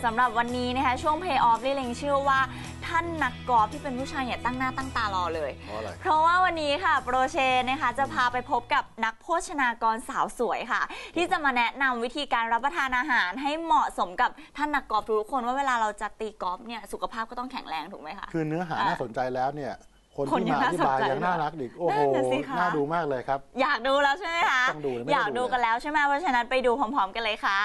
โอ้โหสำหรับวันนี้นะคะช่วง Pay Off ลิเลงเชื่อว่าท่านนักกอล์ฟที่เป็นผู้ชายเนี่ยตั้งหน้าตั้งตารอเลย เพราะอะไร เพราะว่าวันนี้ค่ะ โปรเชนะคะจะพาไปพบกับนักโภชนากรสาวสวยค่ะ ที่จะมาแนะนำวิธีการรับประทานอาหารให้เหมาะสมกับท่านนักกอล์ฟทุกคนว่าเวลาเราจะตีกอล์ฟเนี่ยสุขภาพก็ต้องแข็งแรงถูกไหมคะ คือเนื้อหาอะน่าสนใจแล้วเนี่ย คนคนที่ยังมาอธิบายน่าสนใจยังน่ารักอีกโอ้โหนั่นน่ะสิคะ น่าดูมากเลยครับ อยากดูแล้วใช่ไหมคะ ต้องดูเลยไม่อยากต้องดูดูเลย กันแล้วใช่ไหมเพราะฉะนั้นไปดูพร้อม ๆ กันเลยค่ะ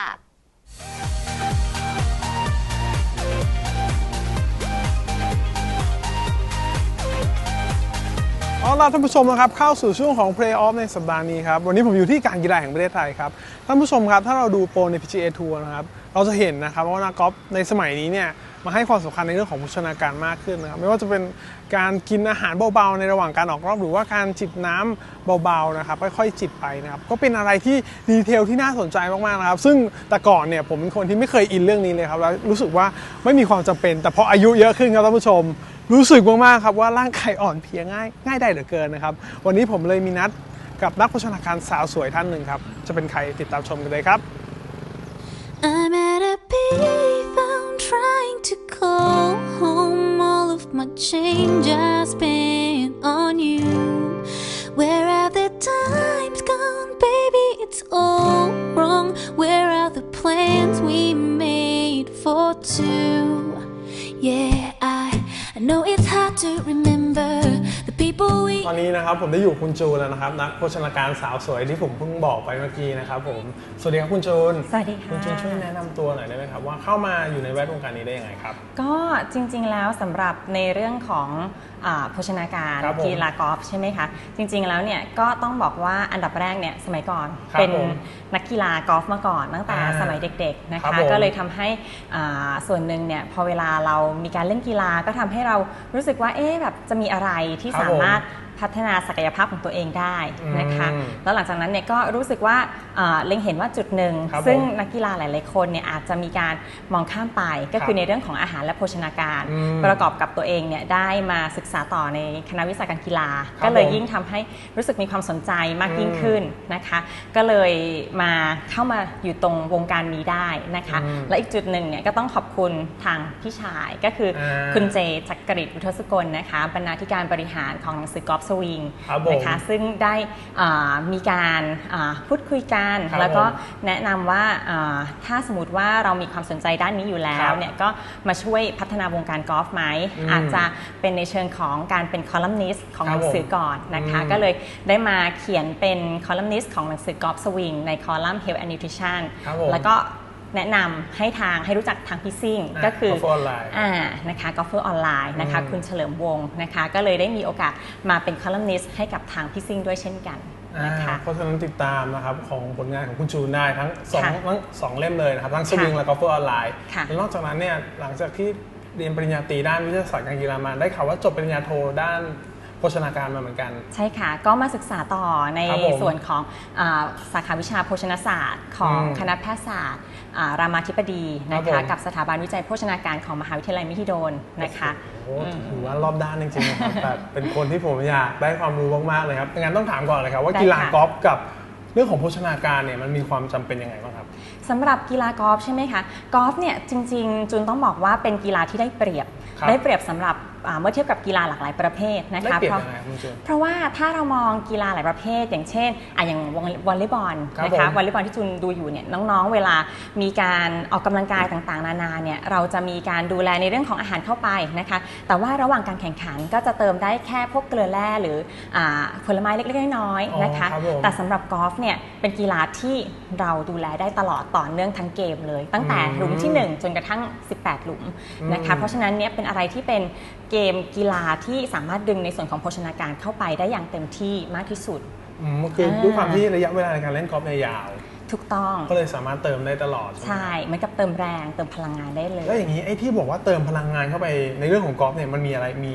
เอาล่ะท่านผู้ชมนะครับเข้าสู่ช่วงของ Play Off ในสัปดาห์นี้ครับ วันนี้ผมอยู่ที่การกีฬาแห่งประเทศไทยครับ ท่านผู้ชมครับ ถ้าเราดูโปรใน PGA Tour นะครับ เราจะเห็นนะครับว่านักกอล์ฟในสมัยนี้เนี่ยมาให้ความสำคัญในเรื่องของโภชนาการมากขึ้นนะครับ ไม่ว่าจะเป็นการกินอาหารเบาๆ ในระหว่างการออกรอบ หรือว่าการจิบน้ำเบาๆนะครับค่อยๆจิบไปนะครับก็เป็นอะไรที่ดีเทลที่น่าสนใจมากๆนะครับ ซึ่งแต่ก่อนเนี่ยผมเป็นคนที่ไม่เคยอินเรื่องนี้เลยครับแล้วรู้สึกว่าไม่มีความจำเป็น แต่พออายุเยอะขึ้นครับท่านผู้ชม รู้สึกมากๆครับว่าร่างกายอ่อนเพลียง่ายง่ายได้เหลือเกินนะครับ วันนี้ผมเลยมีนัดกับนักโภชนาการสาวสวยท่านหนึ่งครับ จะเป็นใครติดตามชมกันเลยครับ I'm at a payphone trying to call home. All of my change I spent on you. Where have the times gone, baby? It's all wrong. Where are the plans we made for two? Yeah, I, know it's hard to remember the people we ตอนนี้นะครับผมได้อยู่กับคุณจูนแล้วนะครับนักโภชนาการสาวสวยที่ผมเพิ่งบอกไปเมื่อกี้นะครับผมสวัสดีครับคุณจูนสวัสดีค่ะ คุณจูนช่วยแนะนำตัวหน่อยได้ไหมครับว่าเข้ามาอยู่ในแวดวงการนี้ได้ยังไงครับ ก็จริงๆแล้วสำหรับในเรื่องของอาโภชนาการครับผมกีฬากอล์ฟใช่ไหมคะจริงๆแล้วเนี่ยก็ต้องบอกว่าอันดับแรกเนี่ยสมัยก่อนครับเป็นผมนักกีฬากอล์ฟมาก่อนตั้งแต่อ่าสมัยเด็กๆนะครัคะบผมก็เลยทำให้อ่าส่วนหนึ่งเนี่ยพอเวลาเรามีการเล่นกีฬาก็ทำให้เรารู้สึกว่าเอ๊ะแบบจะมีอะไรที่ครับสามารถารถ พัฒนาศักยภาพของตัวเองได้นะคะอืมแล้วหลังจากนั้นเนี่ยก็รู้สึกว่าอ่าเล็งเห็นว่าจุดหนึ่งครับซึ่งผมนักกีฬาหลาย ๆ คนเนี่ยอาจจะมีการมองข้ามไปก็คือครับในเรื่องของอาหารและโภชนาการอืมประกอบกับตัวเองเนี่ยได้มาศึกษาต่อในคณะวิชาการกีฬาครับก็เลยผมยิ่งทำให้รู้สึกมีความสนใจมากอืมยิ่งขึ้นนะคะ ก็เลยมาเข้ามาอยู่ตรงวงการนี้ได้นะคะอืมและอีกจุดหนึ่งเนี่ยก็ต้องขอบคุณทางพี่ชายก็คืออาคุณเจจักริดอุทศกลนะคะบรรณาธิการบริหารของหนังสือกอล์ฟสวิงครับผมนะคะซึ่งได้อ่ามีการอ่าพูดคุยกันครับแล้วก็ผมแนะนำว่าอ่าถ้าสมมติว่าเรามีความสนใจด้านนี้อยู่แล้ควรับเนี่ยก็มาช่วยพัฒนาวงการกอล์ฟไหมอืมอาจจะเป็นในเชิงของการเป็นคอลัมนิสต์ของครัหบนังสือก่อนนะคะอืมก็เลยได้มาเขียนเป็นคอลัมนิสต์ของหนังสือกอล์ฟสวิงในคอลัมน์ Health and Nutrition ครับผมแล้วก็ แนะนำให้ทางให้รู้จักทางพี่ซิ่งอะก็คือ Golfer Online อ่านะคะกอล์ฟเฟอร์ออนไลน์นะคะอืมคุณเฉลิมวงศ์นะคะก็เลยได้มีโอกาสมาเป็นคอลัมนิสต์ให้กับทางพี่ซิ่งด้วยเช่นกันนะคะอ่าเพราะฉะนั้นติดตามนะครับของผลงานของคุณจูนได้ทั้งสองค่ะทั้งสองเล่มเลยนะครับทั้งสวิงค่ะและกอล์ฟเฟอร์ออนไลน์ค่ะและนอกจากนั้นเนี่ยหลังจากที่เรียนปริญญาตรีด้านวิทยาศาสตร์การกีฬามาได้ข่าวว่าจบปริญญาโทด้าน โภชนาการมาเหมือนกัน ใช่ค่ะ ก็มาศึกษาต่อในครับผมส่วนของอาสาขาวิชาโภชนาศาสตร์ ของอืมคณะแพทยศาสตร์อ่ารามาธิบดีนะครัคะบผมกับสถาบันวิจัยโภชนาการของมหาวิทยาลัยมหิดลนะคะโอ้โหถือว่ารอบด้านจริงๆนะครับแต่เป็นคนที่ผมอยากได้ความรู้มากๆเลยครับงั้นต้องถามก่อนเลยครับว่าได้กีฬาค่ะกอล์ฟกับเรื่องของโภชนาการเนี่ยมันมีความจำเป็นยังไงบ้างครับสำหรับกีฬากอล์ฟใช่ไหมคะกอล์ฟเนี่ยจริง ๆ จุนต้องบอกว่าเป็นกีฬาที่ได้เปรียบครับได้เปรียบสำหรับอ่า เมื่อเทียบกับกีฬาหลากหลายประเภทนะได้คะเปรียบเพราะยังไงครับคุณจูนเพราะว่าถ้าเรามองกีฬาหลายประเภท อย่างเช่นอะอย่างวอลเลย์บอลครับนะคะผมวอลเลย์บอลที่จุนดูอยู่เนี่ยน้องๆ เวลามีการออกกำลังกายต่างๆ นานาเนี่ยเราจะมีการดูแลในเรื่องของอาหารเข้าไปนะคะแต่ว่าระหว่างการแข่งขันก็จะเติมได้แค่พวกเกลือแร่หรืออาผลไม้เล็กๆน้อยอ๋อๆนะคะครับผมแต่สำหรับกอล์ฟเนี่ยเป็นกีฬาที่เราดูแลได้ตลอดต่อเนื่องทั้งเกมเลย ตั้งแต่อืมหลุมที่ 1 จนกระทั่ง 18 หลุมนะคะอืมเพราะฉะนั้นเนี่ยเป็นอะไรที่เป็นเกมกีฬาที่สามารถดึงในส่วนของโภชนาการเข้าไปได้อย่างเต็มที่มากที่สุดอืมคือด้วยความที่ระยะเวลาในการเล่นกอล์ฟเนี่ยยาว ถูกต้อง ก็เลยสามารถเติมได้ตลอดใช่ไหมใช่เหมือนกับเติมแรงเติมพลังงานได้เลย แล้วอย่างนี้ไอ้ที่บอกว่าเติมพลังงานเข้าไปในเรื่องของกอล์ฟเนี่ยมันมีอะไรมี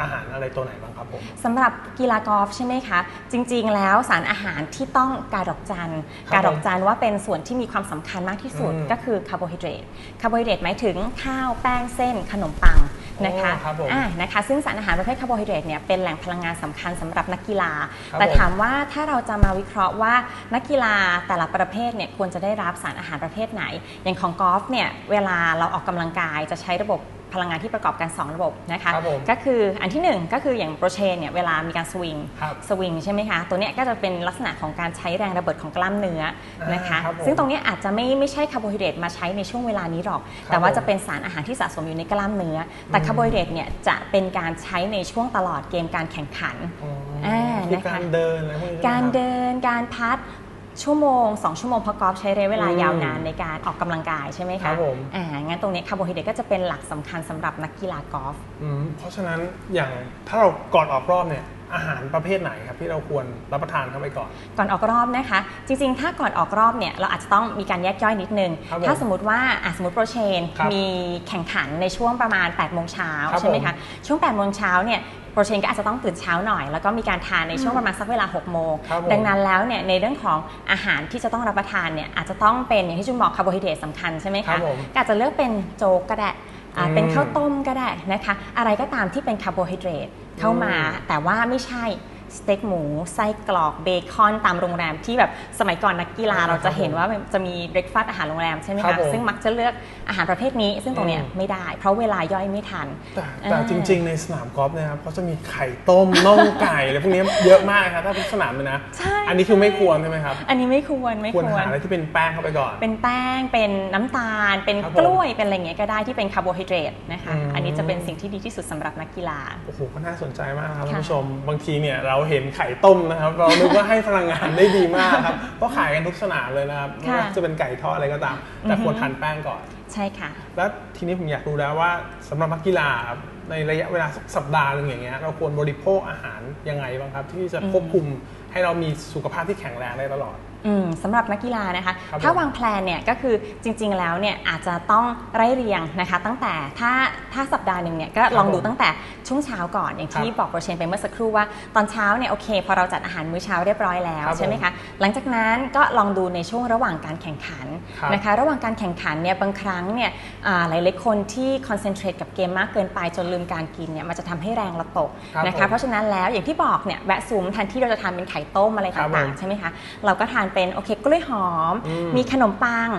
อาหารอะไรตัวไหนบ้างครับผมสำหรับกีฬากอล์ฟใช่ไหมคะ จริง ๆ แล้วสารอาหารที่ต้องการดอกจันครับการดอกจันว่าเป็นส่วนที่มีความสำคัญมากที่สุดอืมก็คือคาร์โบไฮเดรตคาร์โบไฮเดรตหมายถึงข้าวแป้งเส้นขนมปัง นะคะอ๋อครับผมอ่านะคะ ซึ่งสารอาหารประเภทคาร์โบไฮเดรตเนี่ยเป็นแหล่งพลังงานสำคัญสำหรับนักกีฬาครับแต่ผมถามว่าถ้าเราจะมาวิเคราะห์ว่านักกีฬาแต่ละประเภทเนี่ยควรจะได้รับสารอาหารประเภทไหน อย่างของกอล์ฟเนี่ยเวลาเราออกกำลังกายจะใช้ระบบ พลังงานที่ประกอบกัน 2 ระบบนะคะ ครับผมก็คืออันที่หนึ่งก็คืออย่างโปรเชนเนี่ยเวลามีการสวิงครับสวิงใช่ไหมคะ ตัวเนี้ยก็จะเป็นลักษณะของการใช้แรงระเบิดของกล้ามเนื้อนะคะ อ่าครับผมซึ่งตรงเนี้ยอาจจะไม่ไม่ใช่คาร์โบไฮเดรตมาใช้ในช่วงเวลานี้หรอก ครับแต่ว่าผมจะเป็นสารอาหารที่สะสมอยู่ในกล้ามเนื้อ แต่คาร์โบไฮเดรตเนี่ยจะเป็นการใช้ในช่วงตลอดเกมการแข่งขัน อ๋ออ่าคือนะคะ การเดินอะไรพวกนี้ใช่ไหมการคบเดินการพัด ชั่วโมง 2 ชั่วโมงเพราะกอล์ฟใช้ระยะเวลาอืมยาวนานในการออกกำลังกายใช่ไหมครัคะบผมอ่างั้นตรงเนี้ยคาร์โบไฮเดรตก็จะเป็นหลักสำคัญสำหรับนักกีฬากอล์ฟอืมเพราะฉะนั้นอย่างถ้าเราก่อนออกรอบเนี่ยอาหารประเภทไหนครับที่เราควรรับประทานเข้าไปก่อน ก่อนออกรอบนะคะ จริงๆ ถ้าก่อนออกรอบเนี่ยเราอาจจะต้องมีการแยกย่อยนิดนึงครับผมถ้าสมมติว่าอะสมมติโปรเชนครับมีแข่งขันในช่วงประมาณ8ปดโมงเช้าครับใช่ไหมผมคะช่วง8ปดโมงเช้าเนี่ย โปรเชนก็อาจจะต้องตื่นเช้าหน่อย แล้วก็มีการทานในช่วงประมาณสักเวลา6กโมงครับผมดังนั้นแล้วเนี่ยในเรื่องของอาหารที่จะต้องรับประทานเนี่ยอาจจะต้องเป็นอย่างที่จุนบอกคาร์โบไฮเดรตสำคัญใช่ไหมครัคะบผมก็อาจจะเลือกเป็นโจ๊กก็ได้อ่าอืมเป็นข้าวต้มก็ได้นะคะ อะไรก็ตามที่เป็นคาร์โบไฮเดรตเข้ามาอืมแต่ว่าไม่ใช่ สเต็กหมูไส้กรอกเบคอนตามโรงแรมที่แบบสมัยก่อนนักกีฬาอ่าเราจะเห็นครับผมว่าจะมีเบรกฟาสต์อาหารโรงแรมใช่ไหมครัคะบผมซึ่งมักจะเลือกอาหารประเภทนี้ ซึ่งตรงเนี้ยอืมไม่ได้ เพราะเวลาย่อยไม่ทัน แต่แต่อ่าจริง ๆ ในสนามกอล์ฟเนี่ยครับเขาจะมีไข่ต้มน่องไก่อะไรพวกนี้เยอะมากครับถ้าทุกสนามเลยนะใช่อันนี้คือไม่ควรใช่ไหมครับอันนี้ไม่ควรไม่ควรควรหาอะไรที่เป็นแป้งเข้าไปก่อน เป็นแป้งเป็นน้ำตาล เป็นครับผมกล้วยเป็นอะไรอย่างเงี้ยก็ได้ที่เป็นคาร์โบไฮเดรตนะคะอืมอันนี้จะเป็นสิ่งที่ดีที่สุดสำหรับนักกีฬาโอ้โหก็น่าสนใจมากครับค่ะท่านผู้ชมบางทีเนี่ยเราเห็นไข่ต้มนะครับ เรานึกว่าให้พลังงานได้ดีมากครับเพราะขายกันทุกสนามเลยนะครับไม่ค่ะว่าจะเป็นไก่ทอดอะไรก็ตาม แต่อือฮึควรทานแป้งก่อน ใช่ค่ะ แล้วทีนี้ผมอยากรู้แล้วว่าสำหรับนักกีฬาครับในระยะเวลาสักสัปดาห์หนึ่งอย่างเงี้ยเราควรบริโภคอาหารยังไงบ้างครับ ที่จะควบคุมให้เรามีสุขภาพที่แข็งแรงได้ตลอดอืม สำหรับนักกีฬานะคะครับถ้าผมวางแผนเนี่ยก็คือจริง ๆ แล้วเนี่ยอาจจะต้องไล่เรียงนะคะ ตั้งแต่ถ้าถ้าสัปดาห์หนึ่งเนี่ยก็ลองดูผมตั้งแต่ช่วงเช้าก่อนอย่างที่ครับบอกโปรเชนไปเมื่อสักครู่ว่าตอนเช้าเนี่ยโอเค พอเราจัดอาหารมื้อเช้าเรียบร้อยแล้วครับใช่ไหมคะหลังจากนั้นก็ลองดูในช่วงระหว่างการแข่งขันครับนะคะ ระหว่างการแข่งขันเนี่ยบางครั้งเนี่ยอ่าหลายๆคนที่คอนเซนเทรตกับเกมมากเกินไปจนลืมการกินเนี่ยมันจะทำให้แรงเราตกครับนะผคะมเพราะฉะนั้นแล้วอย่างที่บอกเนี่ยแวะซูมแทนที่เราจะทานเป็นไข่ต้มอะไรครับต่างผมๆใช่ไหมคะเราก็ทานเป็นโอเคกล้วยหอมอืมมีขนมปัง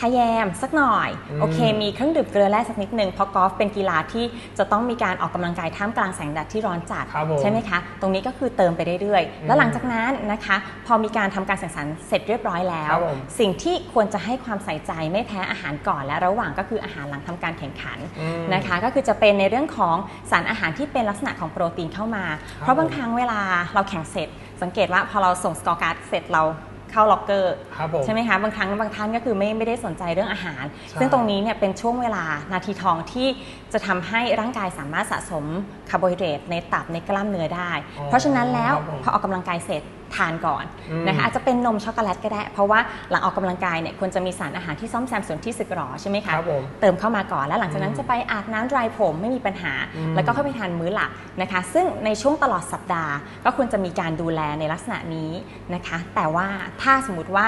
ทาแยมสักหน่อยอืมโอเค มีเครื่องดื่มเกลือแร่สักนิดหนึ่งเพราะกอล์ฟเป็นกีฬาที่จะต้องมีการออกกำลังกายท่ามกลางแสงแดดที่ร้อนจัดครับผมใช่ไหมคะ ตรงนี้ก็คือเติมไปเรื่อยอืๆมแล้วหลังจากนั้นนะคะ พอมีการทำการแข่งขันเสร็จเรียบร้อยแล้วครับผมสิ่งที่ควรจะให้ความใส่ใจไม่แพ้อาหารก่อนและระหว่างก็คืออาหารหลังทำการแข่งขันอืมนะคะ ก็คือจะเป็นในเรื่องของสารอาหารที่เป็นลักษณะของโปรตีนเข้ามา เพราะบางครั้งเวลาเราแข่งเสร็จ สังเกตว่าพอเราส่งสกอร์การ์ดเสร็จเรา เข้าล็อกเกอร์ครับผม ใช่ไหมคะบางครั้งบางท่านก็คือไม่ไม่ได้สนใจเรื่องอาหาร ใช่ ซึ่งตรงนี้เนี่ยเป็นช่วงเวลานาทีทองที่จะทำให้ร่างกายสามารถสะสมคาร์โบไฮเดรตในตับในกล้ามเนื้อได้ อ๋อเพราะฉะนั้นแล้วครับผม พอออกกำลังกายเสร็จ ทานก่อนอืมนะคะอาจจะเป็นนมช็อกโกแลตก็ได้ เพราะว่าหลังออกกำลังกายเนี่ยควรจะมีสารอาหารที่ซ่อมแซมส่วนที่สึกหรอใช่ไหมคะครับผมเติมเข้ามาก่อนแล้วหลังจากนั้นจะไปอาบน้ำดรายผมไม่มีปัญหาอืมแล้วก็เข้าไปทานมื้อหลักนะคะ ซึ่งในช่วงตลอดสัปดาห์ ก็ควรจะมีการดูแลในลักษณะนี้นะคะ แต่ว่าถ้าสมมติว่า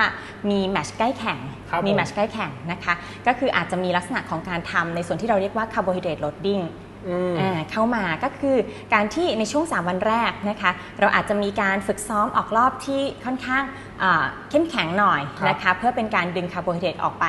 มีแมตชใกล้แข่งครับมีผมแมตชใกล้แข่งนะคะก็คืออาจจะมีลักษณะของการทำในส่วนที่เราเรียกว่าคาร์โบไฮเดรตโ a ดดิ้งอืมอ่า เข้ามาก็คือการที่ในช่วง 3 วันแรกนะคะเราอาจจะมีการฝึกซ้อมออกรอบที่ค่อนข้างอ่าเข้มแข็งหน่อยครับนะคะเพื่อเป็นการดึงคาร์โบไฮเดรตออกไป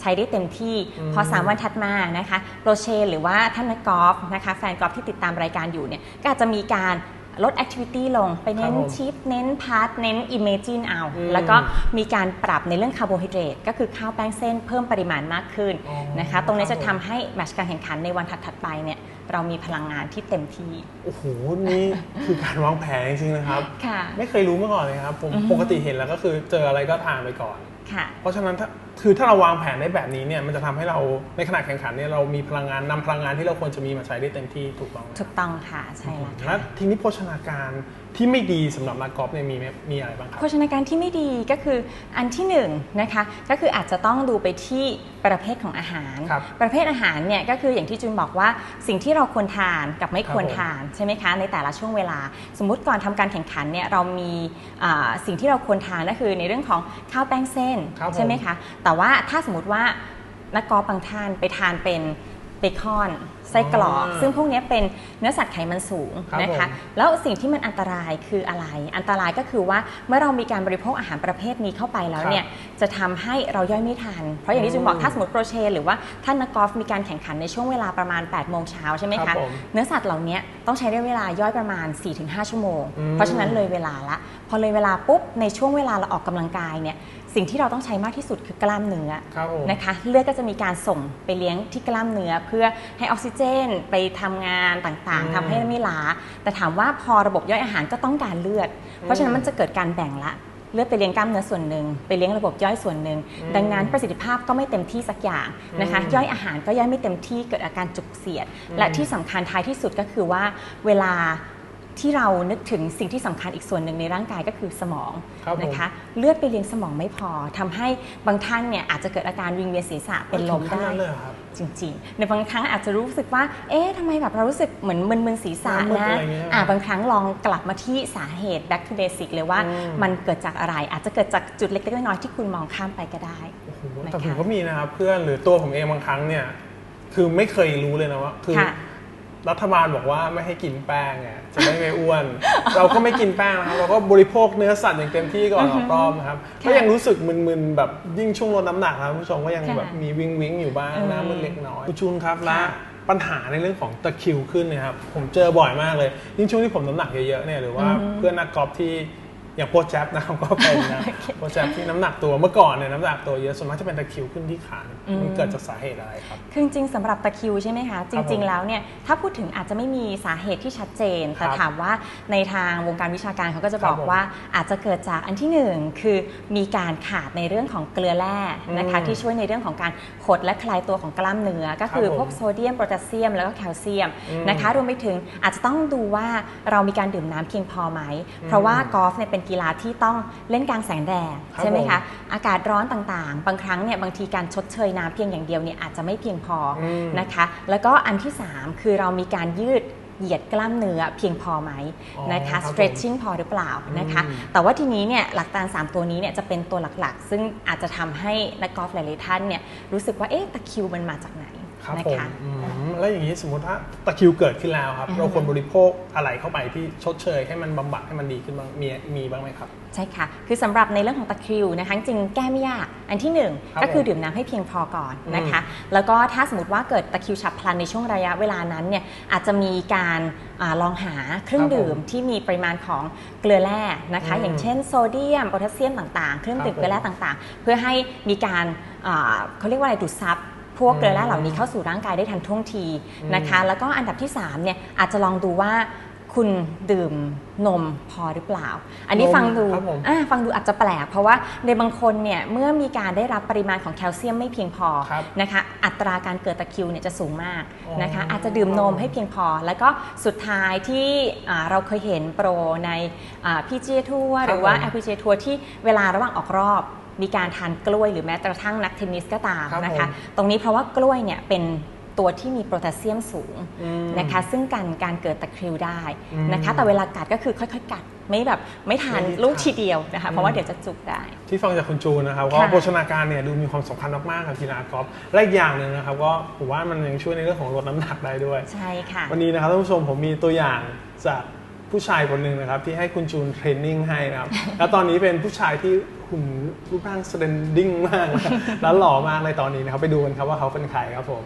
ใช้ได้เต็มที่อืมพอ 3 วันถัดมานะคะโปรเชนหรือว่าท่านนักกอล์ฟนะคะแฟนกอล์ฟที่ติดตามรายการอยู่เนี่ยก็อาจจะมีการลดแอคทิวิตี้ลงไปเน้นครับผมชิป เน้นพาร์ทเน้นอิมเมจินเอาอืมแล้วก็มีการปรับในเรื่องคาร์โบไฮเดรตก็คือข้าวแป้งเส้นเพิ่มปริมาณมากขึ้นอ๋อนะคะ ตรงนี้ครัจะบผมทำให้แมตช์การแข่งขันในวันถัดๆไปเนี่ย เรามีพลังงานที่เต็มที่โอ้โหนี่คือการวางแผนจริงๆนะครับค่ะไม่เคยรู้มาก่อนเลยครับผมอือฮึปกติเห็นแล้วก็คือเจออะไรก็ทานไปก่อนค่ะเพราะฉะนั้นถ้าคือถ้าเราวางแผนได้แบบนี้เนี่ยมันจะทำให้เราในขณะแข่งขันเนี่ยเรามีพลังงานนำพลังงานที่เราควรจะมีมาใช้ได้เต็มที่ถูกต้องไหมถูกต้องค่ะใช่แล้วแล้ค่ะวทีนี้โภชนาการ ที่ไม่ดีสำหรับนักกอล์ฟเนี่ยมีไหมมีอะไรบ้างครับโภชนาการที่ไม่ดีก็คืออันที่หนึ่งนะคะก็คืออาจจะต้องดูไปที่ประเภทของอาหารครับประเภทอาหารเนี่ยก็คืออย่างที่จูนบอกว่าสิ่งที่เราควรทานกับไม่ควรครับผมทานใช่ไหมคะในแต่ละช่วงเวลา สมมุติก่อนทำการแข่งขันเนี่ยเรามีอ่าสิ่งที่เราควรทานก็คือในเรื่องของข้าวแป้งเส้นครับผมใช่ไหมคะแต่ว่าถ้าสมมติว่านักกอล์ฟบางท่านไปทานเป็นเบคอน ไส้กรอกอ่าซึ่งพวกเนี้ยเป็นเนื้อสัตว์ไขมันสูงครับนะคะผมแล้วสิ่งที่มันอันตรายคืออะไร อันตรายก็คือว่าเมื่อเรามีการบริโภคอาหารประเภทนี้เข้าไปแล้วเนี่ยจะทำให้เราย่อยไม่ทัน เพราะอย่างที่จุนบอกถ้าสมมติโปรเชหรือว่าท่านนักกอล์ฟมีการแข่งขันในช่วงเวลาประมาณ8โมงเช้าใช่ไหมครัคะบผมเนื้อสัตว์เหล่านี้ต้องใช้ได้เวลาย่อยประมาณ 4-5 ชั่วโมงอืมเพราะฉะนั้นเลยเวลาละพอเลยเวลาปุ๊บในช่วงเวลาเราออกกำลังกายเนี่ย สิ่งที่เราต้องใช้มากที่สุดคือกล้ามเนื้อครับผมนะคะเลือดก็จะมีการส่งไปเลี้ยงที่กล้ามเนื้อ เพื่อให้ออกซิเจนไปทำงานต่างอืมๆทำให้ไม่ล้า แต่ถามว่าพอระบบย่อยอาหารก็ต้องการเลือด เพราะฉะนั้นมันจะเกิดการแบ่งละเลือดไปเลี้ยงกล้ามเนื้อส่วนหนึ่งไปเลี้ยงระบบย่อยส่วนหนึ่งดังนั้นประสิทธิภาพก็ไม่เต็มที่สักอย่างนะคะ ย่อยอาหารก็ย่อยไม่เต็มที่เกิดอาการจุกเสียด และที่สำคัญท้ายที่สุดก็คือว่าเวลา ที่เรานึกถึงสิ่งที่สำคัญอีกส่วนหนึ่งในร่างกายก็คือสมองครับผมนะคะ เลือดไปเลี้ยงสมองไม่พอทำให้บางท่านเนี่ยอาจจะเกิดอาการวิงเวียนศีรษะเป็นลมถึงขั้ได้นั้นเลยเหรอครับจริงๆในบางครั้งอาจจะรู้สึกว่า เอ๊ะทำไมแบบเรารู้สึกเหมือนมึนๆศีรษะหน้ามืดนะอะไรเงี้ยอ่าบางครั้งลองกลับมาที่สาเหตุ back to basic เลยว่าอืมมันเกิดจากอะไร อาจจะเกิดจากจุดเล็กๆน้อยๆที่คุณมองข้ามไปก็ได้โอ้โหนะคะแต่ผมก็มีนะครับเพื่อนหรือตัวผมเองบางครั้งเนี่ยคือไม่เคยรู้เลยนะว่าคือค่ะ รัฐบาลบอกว่าไม่ให้กินแป้งไงจะได้ไม่อ้วน เราก็ไม่กินแป้งนะครับเราก็บริโภคเนื้อสัตว์อย่างเต็มที่ก่อนออกรอบนะครับค่ะก็ยังรู้สึกมึนๆแบบยิ่งช่วงลดน้ำหนักนะครับคุณผู้ชมก็ยังค่ะแบบมีวิงวิงอยู่บ้างอืมหน้ามืดเล็กน้อยคุณจูนครับและค่ะปัญหาในเรื่องของตะคริวขึ้นเนะครับผมเจอบ่อยมากเลย ยิ่งช่วงที่ผมน้ำหนักเยอะๆเนี่ยหรือว่าเพื่อนนักกอล์ฟที่ อย่างโปรแจ๊บนะครับก็เป็นนะโปรแจ๊บที่น้ำหนักตัวเมื่อก่อนเนี่ยน้ำหนักตัวเยอะส่วนมากจะเป็นตะคริวขึ้นที่ขามันเกิดจากสาเหตุอะไรครับคือจริงๆสำหรับตะคริวใช่ไหมคะจครับผริงมๆแล้วเนี่ยถ้าพูดถึงอาจจะไม่มีสาเหตุที่ชัดเจน แต่ครับถามว่าในทางวงการวิชาการเขาก็จะบอครักบผมว่าอาจจะเกิดจากอันที่หนึ่งคือมีการขาดในเรื่องของเกลือแร่นะคะอืมที่ช่วยในเรื่องของการหดและคลายตัวของกล้ามเนื้อก็คือครับผมพวกโซเดียมโพแทสเซียมแล้วก็แคลเซียมอืมนะคะรวมไปถึงอาจจะต้องดูว่าเรามีการดื่มน้ำเพียงพอไหมเพราะว่ากอล์ฟเนี่ยเป็นกีฬาที่ต้องเล่นกลางแสงแดดครับใช่ไหมผมคะ อากาศร้อนต่างๆ บางครั้งเนี่ยบางทีการชดเชยน้ำเพียงอย่างเดียวเนี่ยอาจจะไม่เพียงพออมนะคะ แล้วก็อันที่ 3 คือเรามีการยืดเหยียดกล้ามเนื้อเพียงพอไหมอ๋อนะคะครับผม stretching พอหรือเปล่านะคะอืมแต่ว่าทีนี้เนี่ยหลักการ 3 ตัวนี้เนี่ยจะเป็นตัวหลักๆ ซึ่งอาจจะทำให้นักกอล์ฟหลายๆท่านเนี่ยรู้สึกว่าเอ๊ะตะคริวมันมาจากไหนครับนะผมคะอืม แล้วอย่างนี้สมมติถ้าตะคริวเกิดขึ้นแล้วครับอือฮึเราควรบริโภคอะไรเข้าไปที่ชดเชย ให้มันบำบัดให้มันดีขึ้นบ้างมีมีบ้างไหมครับ ใช่ค่ะ คือสำหรับในเรื่องของตะคริวนะคะจริงๆแก้ไม่ยาก อันที่หนึ่งครับก็คือผมดื่มน้ำให้เพียงพอก่อนนะคะ แล้วก็ถ้าสมมติว่าเกิดตะคริวฉับพลันในช่วงระยะเวลานั้นเนี่ยอาจจะมีการอาลองหาเครื่องครับผมดื่มที่มีปริมาณของเกลือแร่นะคะอืมอย่างเช่นโซเดียมโพแทสเซียมต่างๆ เครื่องดื่มครับผมเกลือแร่ต่างๆ เพื่อให้มีการอ่าเขาเรียกว่าอะไรดูดซับ พวกเกลือแร่เหล่านี้เข้าสู่ร่างกายได้ทันท่วงทีนะคะ แล้วก็อันดับที่3เนี่ยอาจจะลองดูว่าคุณดื่มนมพอหรือเปล่า อันนี้นมฟังดูครับผมอ่าฟังดูอาจจะแปลก เพราะว่าในบางคนเนี่ยเมื่อมีการได้รับปริมาณของแคลเซียมไม่เพียงพอครับนะคะอัตราการเกิดตะคริวเนี่ยจะสูงมากอ๋อนะคะอาจจะดื่มนมให้เพียงพอ แล้วก็สุดท้ายที่อ่าเราเคยเห็นโปรในพีจีทัวร์หรือว่าผมแอปพลิเคชัวร์ที่เวลาระหว่างออกรอบ มีการทานกล้วยหรือแม้กระทั่งนักเทนนิสก็ตามครับนะคะผมตรงนี้เพราะว่ากล้วยเนี่ยเป็นตัวที่มีโพแทสเซียมสูงอืมนะคะ ซึ่งกันการเกิดตะคริวได้อืมนะคะ แต่เวลากัดก็คือค่อยๆ กัดไม่แบบไม่ทานไม่ได้ลูกทานทีเดียวนะคะ เพราะว่าเดี๋ยวจะจุกได้ ที่ฟังจากคุณจูนนะครับค่ะว่าโภชนาการเนี่ยดูมีความสำคัญมากๆกับกีฬากอล์ฟและอีกอย่างหนึ่งนะครับก็ผมว่ามันยังช่วยในเรื่องของลดน้ำหนักได้ด้วย ใช่ค่ะ วันนี้นะครับท่านผู้ชมผมมีตัวอย่างจาก ผู้ชายคนหนึ่งนะครับ ที่ให้คุณจูนเทรนนิ่งให้นะครับ แล้วตอนนี้เป็นผู้ชายที่หุ่นรูปร่างสเตนดิ้งมาก แล้วหล่อมากในตอนนี้นะครับ ไปดูกันครับว่าเขาเป็นใครครับผม